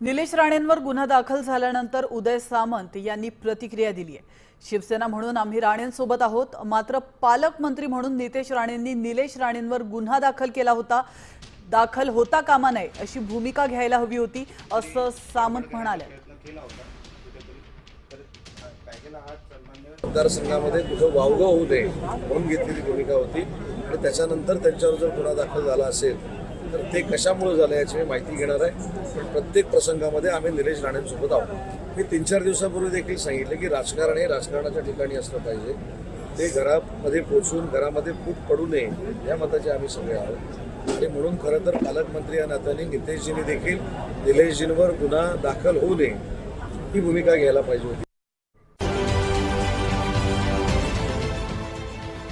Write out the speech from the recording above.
निलेश राणेंवर गुन्हा दाखल झाल्यानंतर उदय सामंत यांनी प्रतिक्रिया दिली आहे. शिवसेना म्हणून आम्ही राणेंसोबत आहोत. मात्र पालकमंत्री म्हणून नितेश राणेंनी निलेश राणेंवर गुन्हा दाखल केला होता. दाखल होता कामा नये अशी भूमिका घ्यायला हवी होती असं सामंत म्हणाले. मतदारसंघामध्ये कुठं वावगं होऊ नये म्हणून घेतलेली भूमिका होती. आणि त्याच्यानंतर त्यांच्यावर जर गुन्हा दाखल झाला असेल तर ते कशामुळे झालं याची मी माहिती घेणार आहे. पण प्रत्येक प्रसंगामध्ये आम्ही निलेश राणेंसोबत आहोत. मी तीन चार दिवसापूर्वी देखील सांगितले की राजकारण हे राजकारणाच्या ठिकाणी असलं पाहिजे. ते घरामध्ये पोचून घरामध्ये फूट पडू नये या मताचे आम्ही सगळे आहोत. आणि म्हणून खरं तर पालकमंत्री या नात्याने नितेशजींनी देखील निलेशजींवर गुन्हा दाखल होऊ नये ही भूमिका घ्यायला पाहिजे होती.